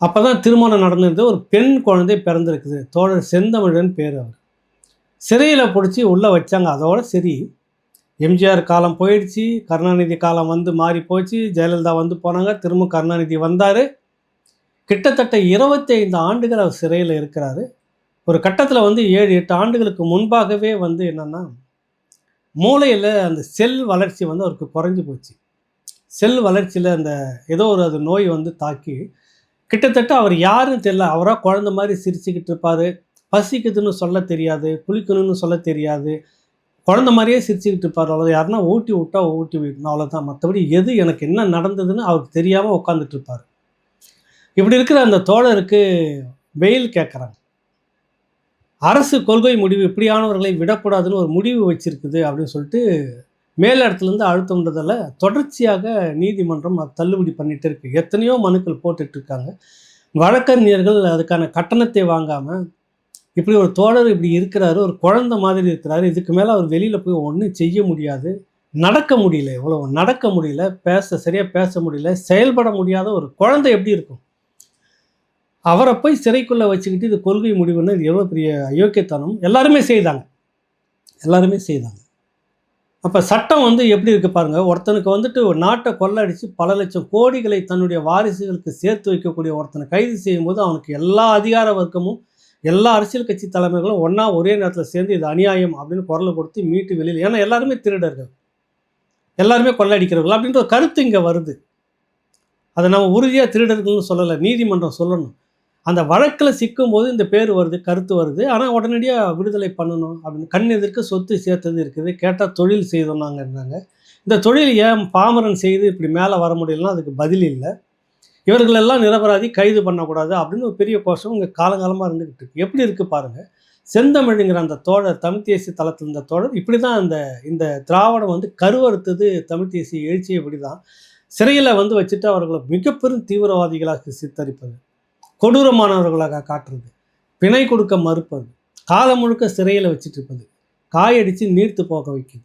அப்போ தான் திருமணம் நடந்திருந்த ஒரு பெண் குழந்தை பிறந்திருக்குது. தோழர் செந்தமிழன் பேர் அவர். சிறையில் பிடிச்சி உள்ளே வச்சாங்க. அதோட சரி எம்ஜிஆர் காலம் போயிடுச்சு. கருணாநிதி காலம் வந்து மாறி போச்சு. ஜெயலலிதா வந்து போனாங்க. திரும்ப கருணாநிதி வந்தார். கிட்டத்தட்ட இருபத்தைந்து ஆண்டுகள் அவர் சிறையில் இருக்கிறாரு. ஒரு கட்டத்தில் வந்து ஏழு எட்டு ஆண்டுகளுக்கு முன்பாகவே வந்து என்னென்னா மூளையில் அந்த செல் வளர்ச்சி வந்து அவருக்கு குறைஞ்சி போச்சு. செல் வளர்ச்சியில் அந்த ஏதோ ஒரு அது நோய் வந்து தாக்கி கிட்டத்தட்ட அவர் யாருன்னு தெரியல. அவராக குழந்த மாதிரி சிரிச்சுக்கிட்டு இருப்பார். பசிக்குதுன்னு சொல்ல தெரியாது. குளிக்கணும்னு சொல்ல தெரியாது. குழந்த மாதிரியே சிரிச்சுக்கிட்டு இருப்பார். அவ்வளோ யாருன்னா ஊட்டி விட்டா ஊட்டி விடணும். அவ்வளோதான் மற்றபடி எது எனக்கு என்ன நடந்ததுன்னு அவருக்கு தெரியாமல் உட்காந்துட்டு இருப்பார். இப்படி இருக்கிற அந்த தோழருக்கு வெயில் கேட்குறாங்க அரசு கொள்கை முடிவு இப்படியானவர்களை விடக்கூடாதுன்னு ஒரு முடிவு வச்சிருக்குது அப்படின்னு சொல்லிட்டு மேல் இடத்துலேருந்து அழுத்தம்ன்றதால தொடர்ச்சியாக நீதிமன்றம் அது தள்ளுபடி பண்ணிகிட்டு இருக்குது எத்தனையோ மனுக்கள் போட்டுட்ருக்காங்க வழக்கறிஞர்கள் அதுக்கான கட்டணத்தை வாங்காமல் இப்படி ஒரு தோழர் இப்படி இருக்கிறாரு ஒரு குழந்தை மாதிரி இருக்கிறாரு இதுக்கு மேலே அவர் வெளியில் போய் ஒன்றும் செய்ய முடியாது நடக்க முடியல எவ்வளோ நடக்க முடியல பேச சரியாக பேச முடியல செயல்பட முடியாத ஒரு குழந்தை எப்படி இருக்கும்? அவரை போய் சிறைக்குள்ளே வச்சுக்கிட்டு இது கொள்கை முடிவுன்னு இது எவ்வளோ பெரிய அயோக்கியத்தனம்? எல்லாருமே செய்தாங்க. எல்லாருமே செய்தாங்க. அப்போ சட்டம் வந்து எப்படி இருக்குது பாருங்கள் ஒருத்தனுக்கு வந்துட்டு ஒரு நாட்டை கொள்ளடிச்சு பல லட்சம் கோடிகளை தன்னுடைய வாரிசுகளுக்கு சேர்த்து வைக்கக்கூடிய ஒருத்தனை கைது செய்யும்போது அவனுக்கு எல்லா அதிகார வர்க்கமும் எல்லா அரசியல் கட்சி தலைமைகளும் ஒன்றா ஒரே நேரத்தில் சேர்ந்து இது அநியாயம் அப்படின்னு குரல் கொடுத்து மீட்டு வெளியில் ஏன்னா எல்லாருமே திருடர்கள். எல்லாருமே கொள்ளடிக்கிறவர்கள் அப்படின்ற ஒரு கருத்து இங்கே வருது. அதை நம்ம உறுதியாக திருடர்கள்னு சொல்லலை நீதிமன்றம் சொல்லணும். அந்த வழக்கில் சிக்கும்போது இந்த பேர் வருது கருத்து வருது. ஆனால் உடனடியாக விடுதலை பண்ணணும் அப்படின்னு கண் எதிர்க்க சொத்து சேர்த்தது இருக்குது கேட்டால் தொழில் செய்தோம்னாங்கன்றாங்க இந்த தொழில் ஏன் பாமரன் செய்து இப்படி மேலே வர முடியலன்னா அதுக்கு பதில் இல்லை. இவர்களெல்லாம் நிரபராதி கைது பண்ணக்கூடாது அப்படின்னு ஒரு பெரிய கோஷம் இங்கே காலங்காலமாக இருந்துக்கிட்டு இருக்கு. எப்படி இருக்குது பாருங்கள் செந்தமிழுங்கிற அந்த தோழர் தமிழ் தேசிய தளத்தில் இருந்த தோழர் இப்படி தான் அந்த இந்த திராவிடம் வந்து கருவறுத்தது தமிழ் தேசிய எழுச்சி இப்படி தான் சிறையில் வந்து வச்சுட்டு அவர்களை மிகப்பெரும் தீவிரவாதிகளாக சித்தரிப்பது. கொடூரமானவர்களாக காட்டுறது. பிணை கொடுக்க மறுப்பது. காலம் முழுக்க சிறையில் வச்சுட்டு இருப்பது காயடித்து நீர்த்து போக வைக்குது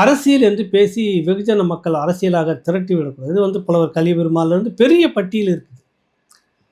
அரசியல் என்று பேசி வெகுஜன மக்கள் அரசியலாக திரட்டி விடக்கூடாது. இது வந்து புலவர் கலிபெருமாள்லேருந்து பெரிய பட்டியல் இருக்குது.